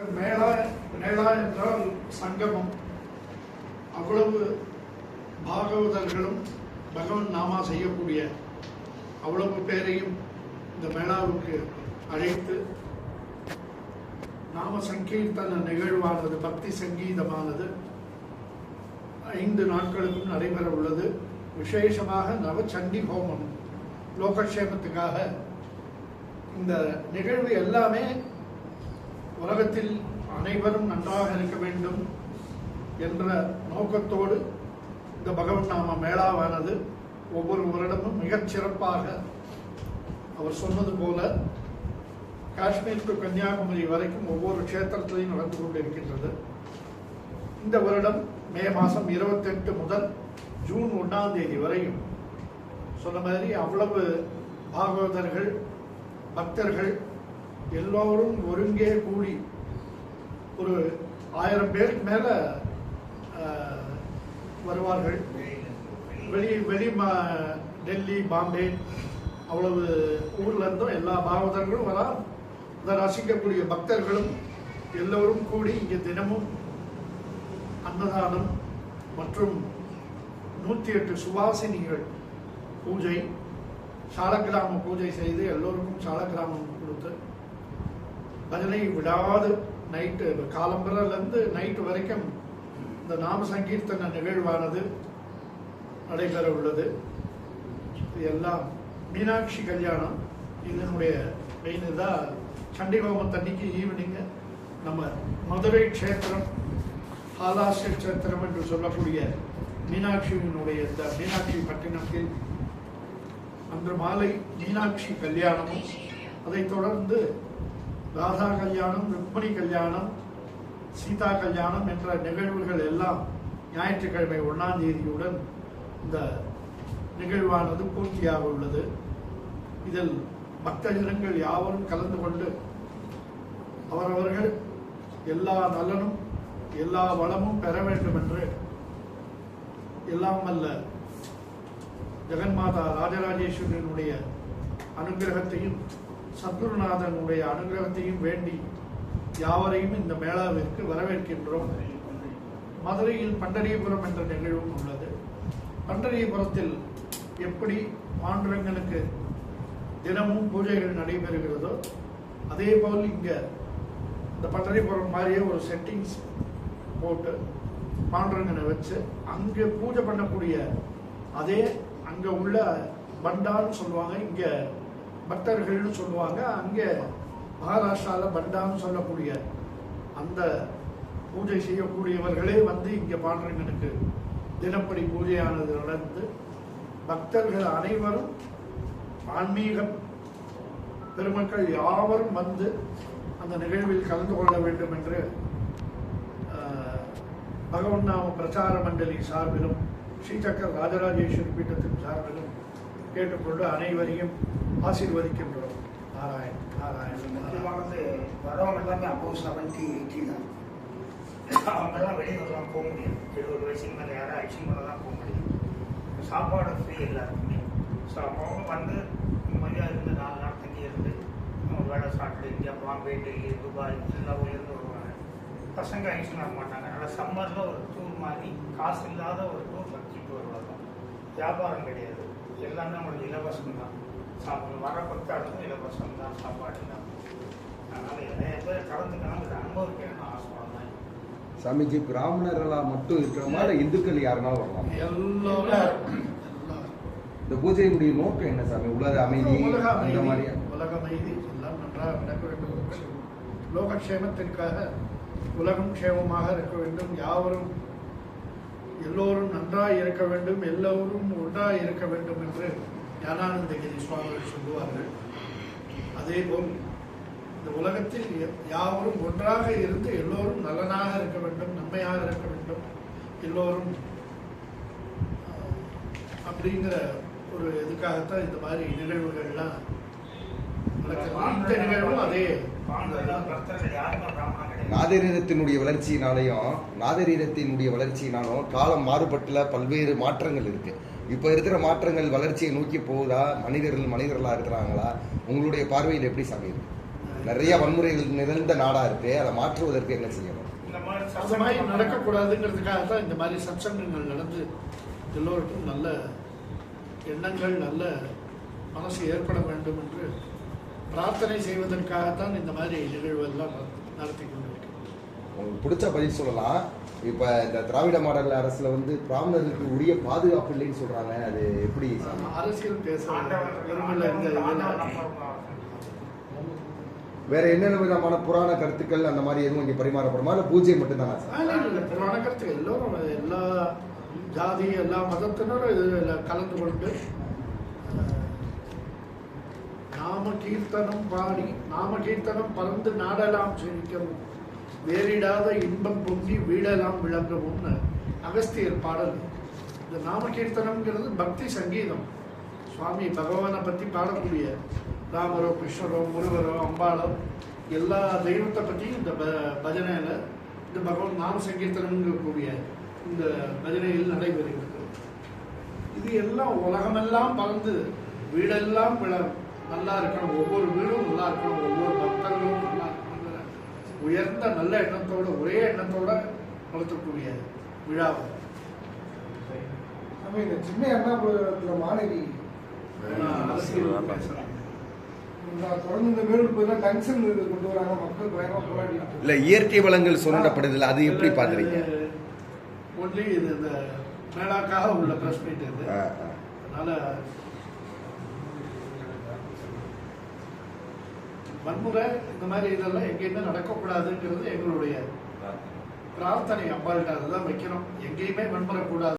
மேளா மேளா என்றால் சங்கமம். அவ்வளவு பாகவதர்களும் பகவன் நாமா செய்யக்கூடிய அவ்வளவு பேரையும் இந்த மேளாவுக்கு அழைத்து நாம சங்கீர்த்தன நிகழ்வானது பக்தி சங்கீதமானது ஐந்து நாட்களுக்கும் நடைபெற உள்ளது. விசேஷமாக நவச்சண்டி ஹோமம் லோகக்ஷேமத்துக்காக. இந்த நிகழ்வு எல்லாமே உலகத்தில் அனைவரும் நன்றாக இருக்க வேண்டும் என்ற நோக்கத்தோடு இந்த பகவன் நாம மேளாவானது ஒவ்வொரு வருடமும் மிகச் சிறப்பாக அவர் சொன்னது போல காஷ்மீர் டு கன்னியாகுமரி வரைக்கும் ஒவ்வொரு க்ஷேத்திரத்திலையும் நடந்து கொண்டிருக்கின்றது. இந்த வருடம் மே மாதம் இருபத்தெட்டு முதல் ஜூன் ஒன்றாம் தேதி வரையும் சொன்ன மாதிரி அவ்வளவு பாகவதர்கள் பக்தர்கள் எல்லோரும் ஒருங்கே கூடி ஒரு ஆயிரம் பேருக்கு மேல வருவார்கள். வெளி வெளி மா- டெல்லி பாம்பே அவ்வளவு ஊர்ல இருந்தும் எல்லா பாகவதர்களும் வரா அதை ரசிக்கக்கூடிய பக்தர்களும் எல்லோரும் கூடி இங்கே தினமும் அன்னதானம் மற்றும் நூற்றி எட்டு சுவாசினிகள் பூஜை சாலக்கிராம பூஜை செய்து எல்லோருக்கும் சாலக்கிராமம் கொடுத்து பஜனை விடாது நைட்டு காலம்பரிலேருந்து நைட்டு வரைக்கும் இந்த நாம சங்கீர்த்தன நிகழ்வானது நடைபெற உள்ளது இது எல்லாம் மீனாட்சி கல்யாணம் இதனுடைய மெயின் இதாக சண்டிகோமத்தன்னைக்கு ஈவினிங்கு நம்ம மதுரை க்ஷேத்திரம் ஹாலாஸ்ய க்ஷேத்திரம் என்று சொல்லக்கூடிய மீனாட்சியினுடைய இந்த மீனாட்சி பட்டினத்தில் அன்று மாலை மீனாட்சி கல்யாணமும் அதைத் தொடர்ந்து ராதா கல்யாணம் ருக்மணி கல்யாணம் சீதா கல்யாணம் என்ற நிகழ்வுகள் எல்லாம் ஞாயிற்றுக்கிழமை ஒன்றாம் தேதியுடன் இந்த நிகழ்வானது பூர்த்தியாக உள்ளது. இதில் பக்தஜனங்கள் யாவரும் கலந்து கொண்டு அவரவர்கள் எல்லா நலனும் எல்லா வளமும் பெற வேண்டும் என்று எல்லாம் அல்ல ஜெகன்மாதா ராஜராஜேஸ்வரனுடைய அனுகிரகத்தையும் சத்குருநாதனுடைய அனுகிரகத்தையும் வேண்டி யாவரையும் இந்த மேளாவிற்கு வரவேற்கின்றோம். மதுரையில் பண்டரியபுரம் என்ற நிகழ்வும் உள்ளது. பண்டரியபுரத்தில் எப்படி பாண்டுரங்கனுக்கு தினமும் பூஜைகள் நடைபெறுகிறதோ அதே போல் இங்கே இந்த பண்டரிபுரம் மாதிரியே ஒரு செட்டிங்ஸ் போட்டு பாண்டரங்கனை வச்சு அங்கே பூஜை பண்ணக்கூடிய அதே அங்கே உள்ள பண்டான்னு சொல்லுவாங்க. இங்கே பக்தர்கள்னு சொல்லுவாங்க. அங்கே மகாராஷ்டிராவில் பண்டான்னு சொல்லக்கூடிய அந்த பூஜை செய்யக்கூடியவர்களே வந்து இங்கே பாண்டுரங்கனுக்கு தினப்படி பூஜையானது நடந்து பக்தர்கள் அனைவரும் ஆன்மீகம் பெருமக்கள் யாவரும் வந்து அந்த நிகழ்வில் கலந்து கொள்ள வேண்டும் என்று பகவன் நாம பிரச்சார மண்டலி சார்பிலும் ஸ்ரீசக்கர் ராஜராஜேஸ்வரி பீட்டத்தின் சார்பிலும் கேட்டுக்கொண்டு அனைவரையும் ஆசீர்வதிக்கின்றோம். நாராயண் நாராயண் நாராயண். முக்கியமானது வரவங்க எல்லாமே அப்போ செவன்டி எயிட்டி தான். அவங்கெல்லாம் வெளியூர்லாம் போக முடியும் எழுபது வயசுக்கு மேலே யாரும் ஐசியூல தான் போக முடியும் சாப்பாடு ஃப்ரீ எல்லாருக்குமே. ஸோ அவங்க வந்து நிம்மதியாக இருந்து நாலு நாள் தங்கி இருந்து அவங்க வேலை சாப்பிட்டு இந்தியா பாம்பே டெல்லி துபாய் எல்லா ஊர்லேருந்து வருவாங்க. பசங்க ஐசியூ ஆக மாட்டாங்க. அதனால் சம்மரில் ஒரு டூர் மாதிரி காசு இல்லாத ஒரு டூர் டூர் வரும் வியாபாரம் கிடையாது. எல்லாமே உங்களுக்கு இலவசம் தான். சாப்பிட வர பக்தாளுக்கும் இலவசம் தான் சாப்பாடு எல்லாம் அதனால நிறைய பேர் கலந்துக்கணும் இதை அனுபவிக்கணும்னு ஆசைப்படுறேன். சாமிஜி பிராமணர்களா மட்டும் இருக்கிறோமா இல்ல இந்துக்கள் யாருனாலும் வரலாம். எல்லோரும். இந்த பூஜையினுடைய நோக்கம் என்ன சாமி? உலக அமைதி உலக அந்த மாதிரி. உலக அமைதி. எல்லாம் நன்றாக நடக்க வேண்டும் லோக க்ஷேமத்திற்காக உலகம் க்ஷேமமாக இருக்க வேண்டும். யாவரும் எல்லோரும் நன்றாய் இருக்க வேண்டும். எல்லோரும் ஒன்றாய் இருக்க வேண்டும் என்று ஞானானந்தகிரி சுவாமிகள் சொல்லுவார்கள். அதேபோல் இந்த உலகத்தில் யாவரும் ஒன்றாக இருந்து எல்லோரும் நலனாக இருக்க வேண்டும் நன்மையாக இருக்க வேண்டும் எல்லோரும் அப்படிங்கிற ஒரு இதுக்காகத்தான் இந்த மாதிரி நிகழ்வுகள்லாம் இந்த நிகழ்வும் அதே நாதரீரத்தினுடைய வளர்ச்சியினாலையும் நாதரீரத்தினுடைய வளர்ச்சியினாலும் காலம் மாறுபட்டுல பல்வேறு மாற்றங்கள் இருக்கு. இப்போ இருக்கிற மாற்றங்கள் வளர்ச்சியை நோக்கி போகுதா? மனிதர்கள் மனிதர்களாக இருக்கிறாங்களா? உங்களுடைய பார்வையில் எப்படி சாமி இருக்கு? நிறைய வன்முறைகள் நிறைந்த நாடாக இருக்கு. அதை மாற்றுவதற்கு என்ன செய்யணும்? அந்த மாதிரி நடக்கக்கூடாதுங்கிறதுக்காக தான் இந்த மாதிரி சச்சங்கங்கள் நடந்து எல்லோருக்கும் நல்ல எண்ணங்கள் நல்ல மனசு ஏற்பட வேண்டும் என்று பிரார்த்தனை செய்வதற்காகத்தான் இந்த மாதிரி நிகழ்வெல்லாம் நடத்தி கொண்டிருக்கிறேன் உங்களுக்கு பிடிச்ச பதில் சொல்லலாம். இப்ப இந்த திராவிட மாடல் அரசுல வந்து பிராமணர்களுக்கு உரிய பாதுகாப்பு இல்லைன்னு சொல்றாங்க. அது எப்படி? அரசியல் வேற என்னென்ன விதமான புராண கருத்துக்கள் அந்த மாதிரி எதுவும் இங்க பரிமாறப்படுமா? இல்ல பூஜை மட்டும்தானா சார்? புராண கருத்து எல்லோரும் எல்லா ஜாதி எல்லா மதத்தினரும் இதில் கலந்து கொண்டு நாம கீர்த்தனம் பாடி நாம கீர்த்தனம் பறந்து நாடெல்லாம் செழிக்கவும் வேறிடாத இன்பம் பொங்கி வீடெல்லாம் விளங்கவும்னு அகஸ்தியர் பாடல். இந்த நாம கீர்த்தனம்ங்கிறது பக்தி சங்கீதம். சுவாமி பகவானை பற்றி பாடக்கூடிய ராமரோ கிருஷ்ணரோ முருகரோ அம்பாளோ எல்லா தெய்வத்தை பற்றியும் இந்த ப- பஜனையில் இந்த பகவான் நாம சங்கீர்த்தனம்ங்கக்கூடிய இந்த பஜனையில் நடைபெறுகிறது. இது எல்லாம் உலகமெல்லாம் பறந்து வீடெல்லாம் நல்லா இருக்கணும். ஒவ்வொரு வீடும் நல்லா இருக்கணும். ஒவ்வொரு உயர்ந்த நல்ல எண்ணத்தோட ஒரே எண்ணத்தோட நடத்தக்கூடிய விழாவை நம்ம இந்த சின்ன எர்ணாகுளத்துல மாணவி போராடி இல்ல இயற்கை வளங்கள் சுரண்டப்படுதுல அது எப்படி பாக்குறீங்க ஒன்லி இது இந்த மேலாக்காக உள்ள பிரஸ் மீட் இது. அதனால வன்முறை இந்த மாதிரி இதெல்லாம் எங்கேயுமே நடக்கக்கூடாதுங்கிறது எங்களுடைய பிரார்த்தனை. அம்பாள்கிட்ட அதுதான் வைக்கிறோம் எங்கேயுமே வன்முறை கூடாது.